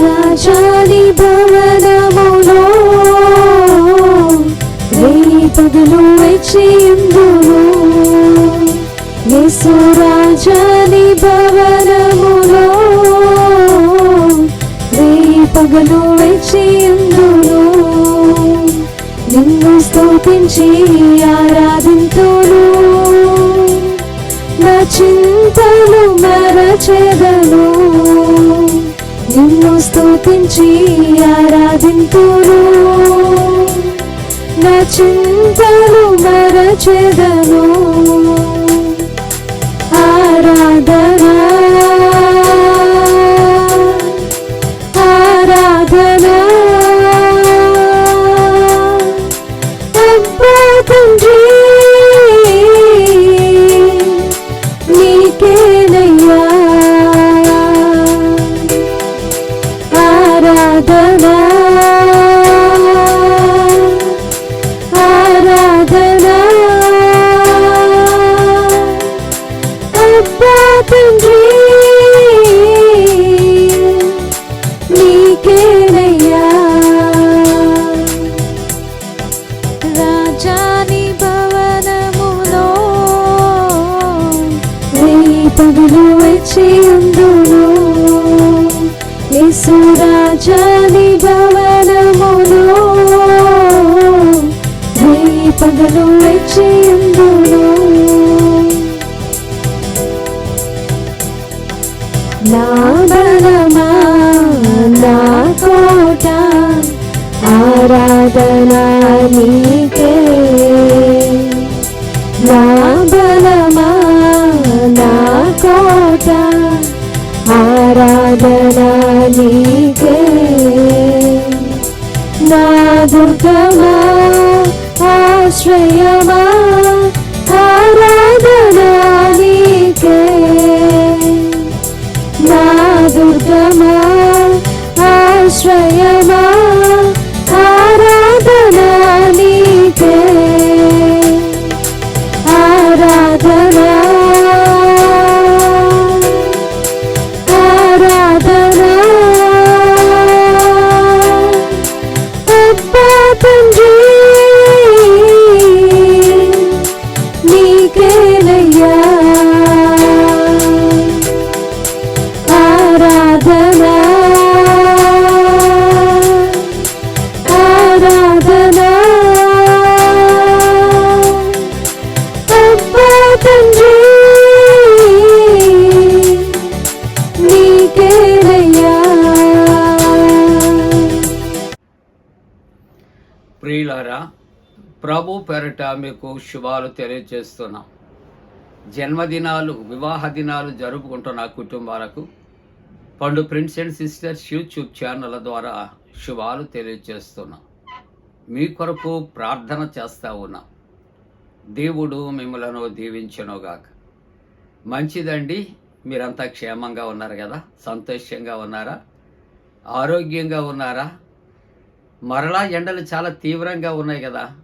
రాజాని భవనములో రేపదులు వెచ్చియుందును యేసు రాజాని భవనములో రేపగలు వెచ్చియుందును నిన్ను స్తుతించి ఆరాధింతును. నా చింతలు మరచెదను నిన్ను స్తుతించి ఆరాధింతును నా చింతలు మరచెదను ఆరాధనా రేపగులు వచ్చి నా బలమా నా కోట ఆరాధన నీకే. నా బలమా నా కోట ఆరాధన నీకే. నా దుర్గమా ಆಶ್ರಯವಾ ప్రియులారా ప్రభు పేరట మీకు శుభాలు తెలియజేస్తున్నాం. జన్మదినాలు వివాహ దినాలు జరుపుకుంటున్న కుటుంబాలకు Pandu prince and sisters YouTube channel ద్వారా శుభాలు తెలియజేస్తున్నాం. మీ కొరకు ప్రార్థన చేస్తా ఉన్నాం. దేవుడు మిమ్మలను దీవించనుగాక. మంచిదండి మీరంతా క్షేమంగా ఉన్నారు కదా? సంతోషంగా ఉన్నారా? ఆరోగ్యంగా ఉన్నారా? మరలా ఎండలు చాలా తీవ్రంగా ఉన్నాయి కదా.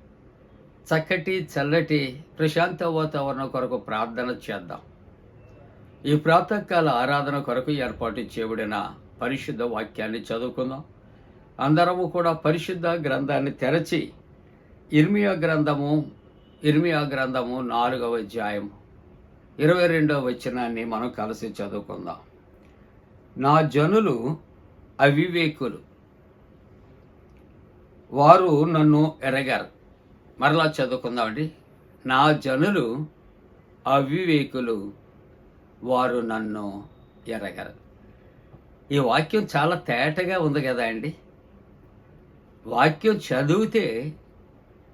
చక్కటి చల్లటి ప్రశాంత వాతావరణం కొరకు ప్రార్థన చేద్దాం. ఈ ప్రాతకాల ఆరాధన కొరకు ఏర్పాటు చేయబడిన పరిశుద్ధ వాక్యాన్ని చదువుకుందాం. అందరము కూడా పరిశుద్ధ గ్రంథాన్ని తెరచి ఇర్మియా గ్రంథము ఇర్మియా గ్రంథము నాలుగవ అధ్యాయం ఇరవై రెండవ వచనాన్ని మనం కలిసి చదువుకుందాం. నా జనులు అవివేకులు వారు నన్ను ఎరగారు. మరలా చదువుకుందామండి. నా జనులు అవివేకులు. వారు నన్ను ఎరగరు. ఈ వాక్యం చాలా తేటగా ఉంది కదా అండి? వాక్యం చదివితే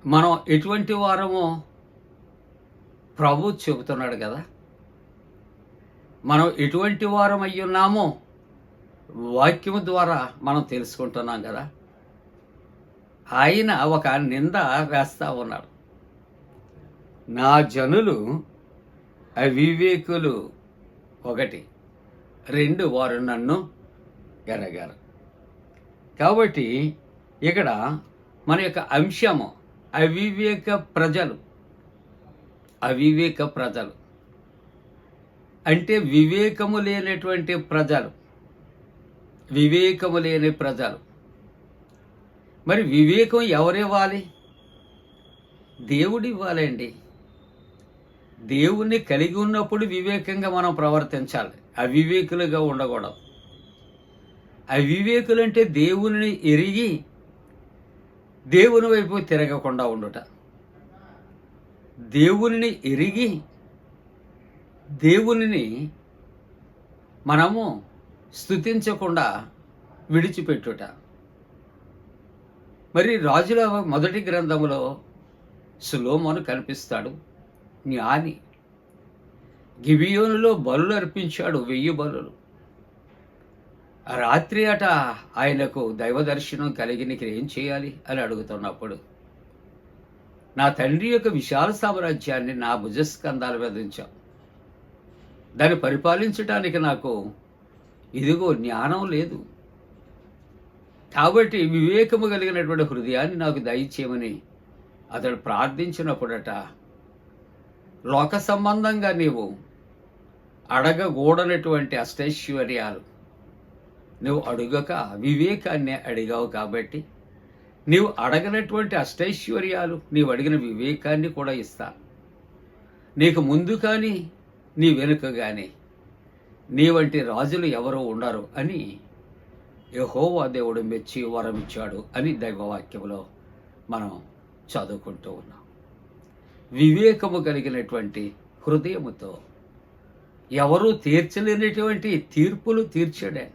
మనం ఎటువంటి వారమో ప్రభు చెబుతున్నాడు కదా? మనం ఎటువంటి వారం అయ్యున్నామో ఉన్నామో ద్వారా మనం తెలుసుకుంటున్నాం కదా? ఆయన ఒక నింద వేస్తూ ఉన్నాడు నా జనులు అవివేకులు ఒకటి రెండు వారు నన్ను ఎరగారు. కాబట్టి ఇక్కడ మన యొక్క అంశము అవివేక ప్రజలు అవివేక ప్రజలు. అంటే వివేకము లేనటువంటి ప్రజలు వివేకము లేని ప్రజలు. మరి వివేకం ఎవరివ్వాలి? దేవుడు ఇవ్వాలండి దేవుణ్ణి కలిగి ఉన్నప్పుడు వివేకంగా మనం ప్రవర్తించాలి. అవివేకులుగా ఉండకూడదు. అవివేకులంటే దేవుని ఎరిగి దేవుని వైపు తిరగకుండా ఉండుట. దేవుని ఎరిగి దేవునిని మనము స్తుతించకుండా విడిచిపెట్టుట. మరి రాజుల మొదటి గ్రంథంలో సులోమోను కనిపిస్తాడు. జ్ఞాని. గిబియోనులో బలులు అర్పించాడు వెయ్యి బలులు. రాత్రి అట ఆయనకు దైవ దర్శనం కలిగి నీకు ఏం చేయాలి అని అడుగుతున్నప్పుడు నా తండ్రి యొక్క విశాల సామ్రాజ్యాన్ని నా భుజస్కంధాలు వెదించాం దాన్ని పరిపాలించడానికి నాకు ఇదిగో జ్ఞానం లేదు. కాబట్టి వివేకము కలిగినటువంటి హృదయాన్ని నాకు దయచేయమని అతడు ప్రార్థించినప్పుడట లోక సంబంధంగా నీవు అడగకూడనటువంటి అష్టైశ్వర్యాలు నువ్వు అడుగక వివేకాన్ని అడిగావు కాబట్టి నీవు అడగనటువంటి అష్టైశ్వర్యాలు నీవు అడిగిన వివేకాన్ని కూడా ఇస్తా. నీకు ముందు కానీ నీ వెనుక కానీ నీ వంటి రాజులు ఎవరో ఉండరు అని యహోవా దేవుడు మెచ్చి వరం ఇచ్చాడు అని దైవవాక్యంలో మనం చదువుకుంటూ ఉన్నాం. వివేకము కలిగినటువంటి హృదయముతో ఎవరూ తీర్చలేనటువంటి తీర్పులు తీర్చడే.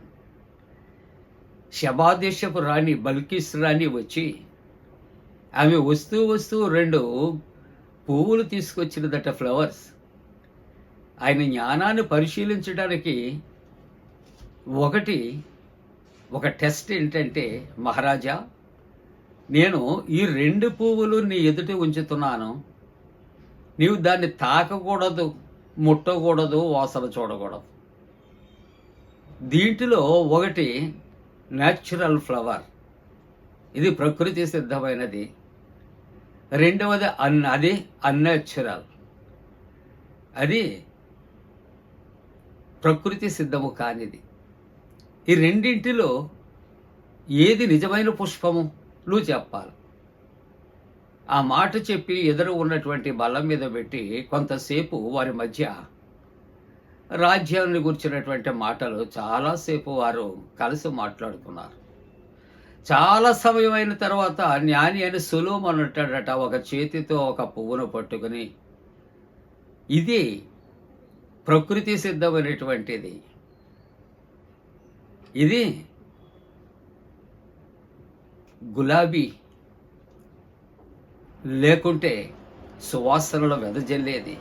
శబాదేశపు రాణి బల్కిస్ రాణి వచ్చి ఆమె వస్తూ వస్తూ రెండు పువ్వులు తీసుకొచ్చినదట ఫ్లవర్స్. ఆయన జ్ఞానాన్ని పరిశీలించడానికి ఒకటి ఒక టెస్ట్ ఏంటంటే మహారాజా నేను ఈ రెండు పువ్వులు నీ ఎదుట ఉంచుతున్నాను. నీవు దాన్ని తాకకూడదు ముట్టకూడదు వాసన చూడకూడదు. దీంట్లో ఒకటి న్యాచురల్ ఫ్లవర్ ఇది ప్రకృతి సిద్ధమైనది. రెండవది అన్ అది అన్యాచురల్ అది ప్రకృతి సిద్ధము కానిది. ఈ రెండింటిలో ఏది నిజమైన పుష్పము? నువ్వు చెప్పాలి. ఆ మాట చెప్పి ఎదురు ఉన్నటువంటి బలం మీద పెట్టి కొంతసేపు వారి మధ్య రాజ్యాన్ని గురించినటువంటి మాటలు చాలాసేపు వారు కలిసి మాట్లాడుకున్నారు. చాలా సమయం అయిన తర్వాత జ్ఞాని అని సులువు అంటాడట ఒక చేతితో ఒక పువ్వును పట్టుకుని ఇది ప్రకృతి సిద్ధమైనటువంటిది. ఇది గులాబీ లేకుంటే సువాసనలో వెదజల్లేది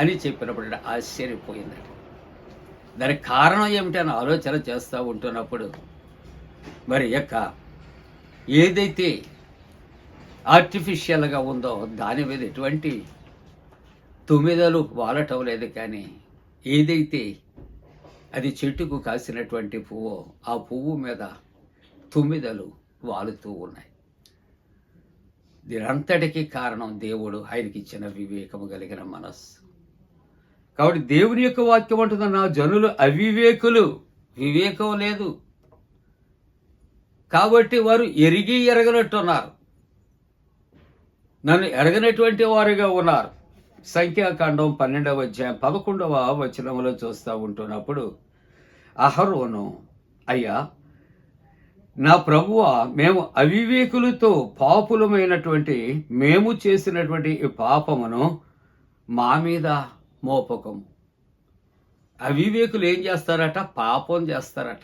అని చెప్పినప్పుడు ఆశ్చర్యపోయిందట. దానికి కారణం ఏమిటి అని ఆలోచన చేస్తూ ఉంటున్నప్పుడు మరి యొక్క ఏదైతే ఆర్టిఫిషియల్గా ఉందో దాని మీద ఎటువంటి తుమిదలు వాలటం లేదు కానీ ఏదైతే అది చెట్టుకు కాసినటువంటి పువ్వు. ఆ పువ్వు మీద తుమ్మిదలు వాలుతూ ఉన్నాయి. దీనంతటికీ కారణం దేవుడు ఆయనకి ఇచ్చిన వివేకము కలిగిన మనస్సు. కాబట్టి దేవుని యొక్క వాక్యం అంటుంది నా జనులు అవివేకులు. వివేకం లేదు. కాబట్టి వారు ఎరిగి ఎరగనట్టున్నారు. నన్ను ఎరగనటువంటి వారుగా ఉన్నారు. సంఖ్యాకాండం పన్నెండవ అధ్యాయం పదకొండవ వచనంలో చూస్తూ ఉంటున్నప్పుడు అహరోను అయ్యా నా ప్రభువ మేము అవివేకులతో పాపులమైనటువంటి మేము చేసినటువంటి ఈ పాపమును మా మీద మోపకం. అవివేకులు ఏం చేస్తారట? పాపం చేస్తారట.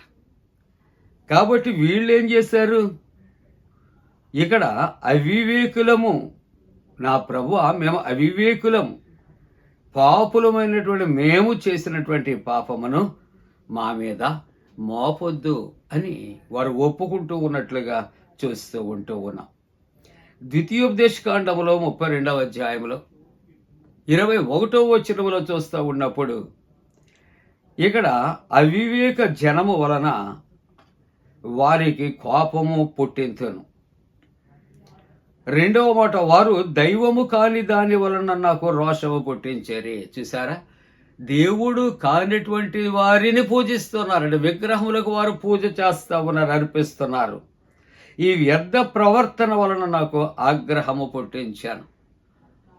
కాబట్టి వీళ్ళు ఏం చేశారు? ఇక్కడ అవివేకులము నా ప్రభు మేము అవివేకులం. పాపులమైనటువంటి మేము చేసినటువంటి పాపమును మా మీద మోపొద్దు అని వారు ఒప్పుకుంటూ ఉన్నట్లుగా చూస్తూ ఉంటూ ఉన్నాం. ద్వితీయోపదేశకాండములో ముప్పై రెండవ అధ్యాయంలో ఇరవై ఒకటో వచనములో చూస్తూ ఉన్నప్పుడు ఇక్కడ అవివేక జనము వలన వారికి కోపము పుట్టింతును. రెండవ మాట వారు దైవము కాని దాని వలన నాకు రోషము పుట్టించారు. చూసారా దేవుడు కానిటువంటి వారిని పూజిస్తున్నారు విగ్రహములకు వారు పూజ చేస్తా ఉన్నారు అర్పిస్తున్నారు ఈ వ్యర్థ ప్రవర్తన వలన నాకు ఆగ్రహము పుట్టించాను.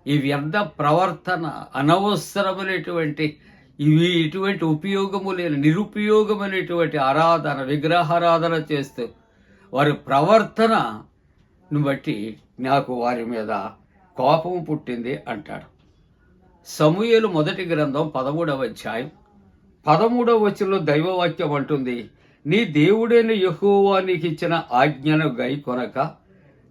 ఈ వ్యర్థ ప్రవర్తన అనవసరమైనటువంటి ఇవి ఇటువంటి ఉపయోగము లేని నిరుపయోగమైనటువంటి ఆరాధన విగ్రహారాధన చేస్తూ వారి ప్రవర్తనను బట్టి నాకు వారి మీద కోపం పుట్టింది అంటాడు. సమూయేలు మొదటి గ్రంథం పదమూడవ అధ్యాయం. పదమూడవ వచనంలో దైవవాక్యం అంటుంది నీ దేవుడైన యహోవా నీకు ఇచ్చిన ఆజ్ఞను గై కొనక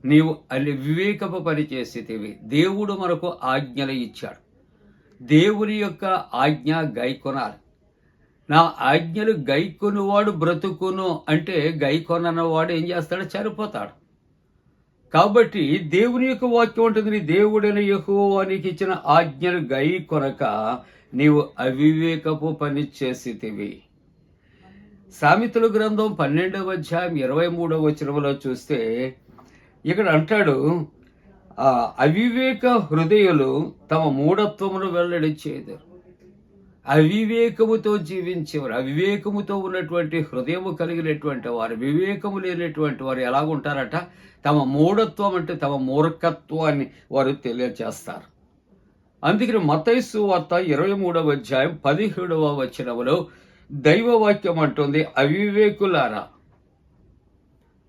నీవు అని వివేకపు పని చేసేటివి. దేవుడు మనకు ఆజ్ఞలు ఇచ్చాడు. దేవుని యొక్క ఆజ్ఞ గైకొనాలి నా ఆజ్ఞలు గైకొనువాడు బ్రతుకును అంటే గైకొనవాడు ఏం చేస్తాడు? చనిపోతాడు. కాబట్టి దేవుని యొక్క వాక్యం ఉంటుంది దేవుడైన యెహోవా నీకు ఇచ్చిన ఆజ్ఞలు గై కొనక నీవు అవివేకపు పని చేసితివి. సామెతల గ్రంథం పన్నెండవ అధ్యాయం ఇరవై మూడవ వచనంలో చూస్తే ఇక్కడ అంటాడు ఆ అవివేక హృదయులు తమ మూఢత్వమును వెల్లడించేదారు అవివేకముతో జీవించేవారు అవివేకముతో ఉన్నటువంటి హృదయము కలిగినటువంటి వారు వివేకము లేనటువంటి వారు ఎలాగుంటారట? తమ మూఢత్వం అంటే తమ మూర్ఖత్వాన్ని వారు తెలియజేస్తారు అందుకని మతైసు వార్త ఇరవై మూడవ అధ్యాయం పదిహేడవ వచనములో దైవవాక్యం అంటుంది అవివేకులారా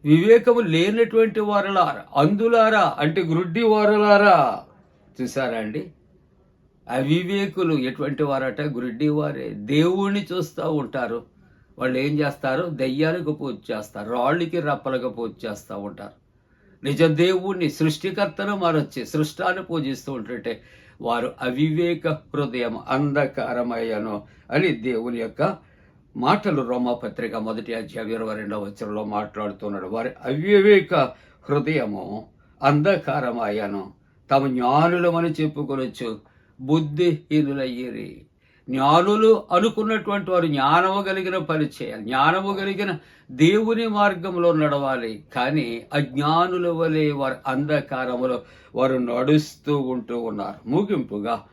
వివేకము లేనటువంటి వారలారా అందులారా అంటే గ్రుడ్డి వారలారా చూసారా అండి? అవివేకులు ఎటువంటి వారట? గురిడ్డి వారే. దేవుణ్ణి చూస్తూ ఉంటారు. వాళ్ళు ఏం చేస్తారు? దయ్యాలకు పూజ చేస్తారు. రాళ్ళకి రప్పలకు పూజ చేస్తూ ఉంటారు. నిజ దేవుణ్ణి సృష్టికర్తను మరొచ్చి సృష్టాన్ని పూజిస్తూ ఉంటుంటే వారు అవివేక హృదయం అంధకారమయ్యను అని దేవుని యొక్క మాటలు రోమపత్రిక మొదటి అధ్యాయం ఇరవై రెండవ వచ్చరంలో మాట్లాడుతున్నాడు. వారి అవివేక హృదయము అంధకారమయ్యను. తమ జ్ఞానులమని చెప్పుకొనొచ్చు. బుద్ధిహీనులయ్యేరి జ్ఞానులు అనుకున్నటువంటి వారు జ్ఞానము కలిగిన పని చేయాలి. జ్ఞానము కలిగిన దేవుని మార్గంలో నడవాలి. కానీ అజ్ఞానుల వలె వారు అంధకారములో వారు నడుస్తూ ఉంటూ ఉన్నారు. ముగింపుగా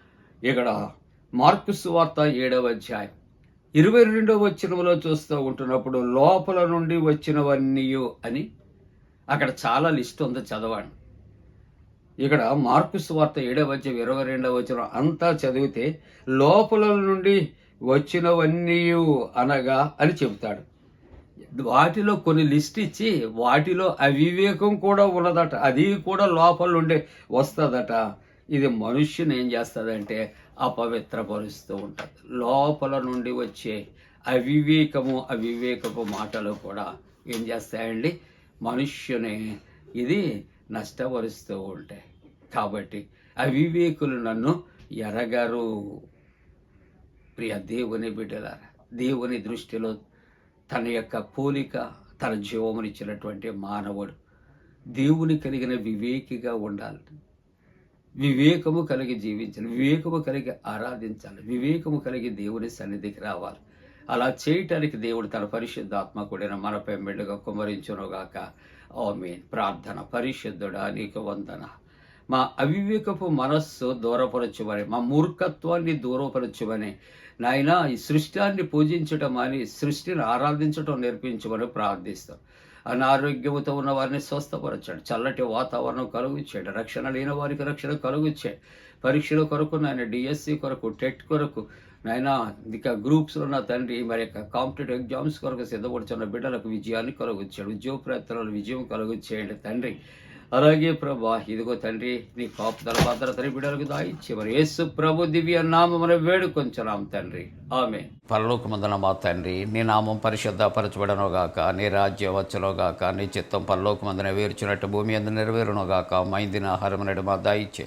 ఇక్కడ మార్కు సువార్త ఏడవ అధ్యాయం. ఇరవై రెండవ వచ్చినంలో చూస్తూ ఉంటున్నప్పుడు లోపల నుండి వచ్చినవన్నీ అని అక్కడ చాలా లిస్ట్ ఉంది చదవండి. ఇక్కడ మార్కు స్వార్త ఏడవ వచ్చి ఇరవై రెండవ వచ్చిన అంతా చదివితే లోపల నుండి వచ్చినవన్నీ అనగా అని చెబుతాడు. వాటిలో కొన్ని లిస్ట్ ఇచ్చి వాటిలో అవివేకం కూడా ఉన్నదట అది కూడా లోపల నుండి వస్తుందట. ఇది మనుష్యుని ఏం చేస్తుందంటే అపవిత్రపరుస్తూ ఉంటుంది. లోపల నుండి వచ్చే అవివేకము అవివేకపు మాటలు కూడా ఏం చేస్తాయండి? మనుష్యుని. ఇది నష్టపరుస్తూ ఉంటాయి. కాబట్టి అవివేకులు నన్ను ఎరగరు. ప్రియ దేవుని బిడ్డలారా దేవుని దృష్టిలో తన యొక్క పోలిక తన జీవమునిచ్చినటువంటి మానవుడు దేవుని కలిగిన వివేకిగా ఉండాలి. వివేకము కలిగి జీవించాలి వివేకము కలిగి ఆరాధించాలి వివేకము కలిగి దేవుని సన్నిధికి రావాలి. అలా చేయటానికి దేవుడు తన పరిశుద్ధాత్మ కూడిన మనపై మెళ్ళుగా కుమరించునుగాక. మీన్ ప్రార్థన పరిశుద్ధుడా నీకు వందన. మా అవివేకపు మనస్సు దూరపరచమని మా మూర్ఖత్వాన్ని దూరపరచమని. నాయన ఈ సృష్టాన్ని పూజించటం అని సృష్టిని ఆరాధించటం నేర్పించమని ప్రార్థిస్తాం. అనారోగ్యంతో ఉన్న వారిని స్వస్థపరచండి. చల్లటి వాతావరణం కలుగుచ్చాడు రక్షణ లేని వారికి రక్షణ కలుగుచ్చాడు పరీక్షల కొరకు నాయన డిఎస్సి కొరకు టెట్ కొరకు నాయన ఇక గ్రూప్స్లో ఉన్న తండ్రి మరి యొక్క కాంపిటేటివ్ ఎగ్జామ్స్ కొరకు సిద్ధపడుచున్న బిడ్డలకు విజయాన్ని కలుగు ఉద్యోగ ప్రయత్నాలు విజయం కలుగొచ్చేయండి తండ్రి. అలాగే ప్రభా ఇదిగో తండ్రి నీ కాపుదల భద్రతని బిడ్డలకు దాయిచ్చి మరి యేసు ప్రభు దివ్య నామమున వేడుకొంచున్నాం తండ్రి. ఆమె పరలోకమందన మా తండ్రి నీ నామం పరిశుద్ధపరచబడను గాక నీ రాజ్యం వచ్చునుగాక నీ చిత్తం పరలోకమందన వేర్చినట్టు భూమి అందు నెరవేరునుగాక మైందిన ఆహారం మా దాయిచ్చే.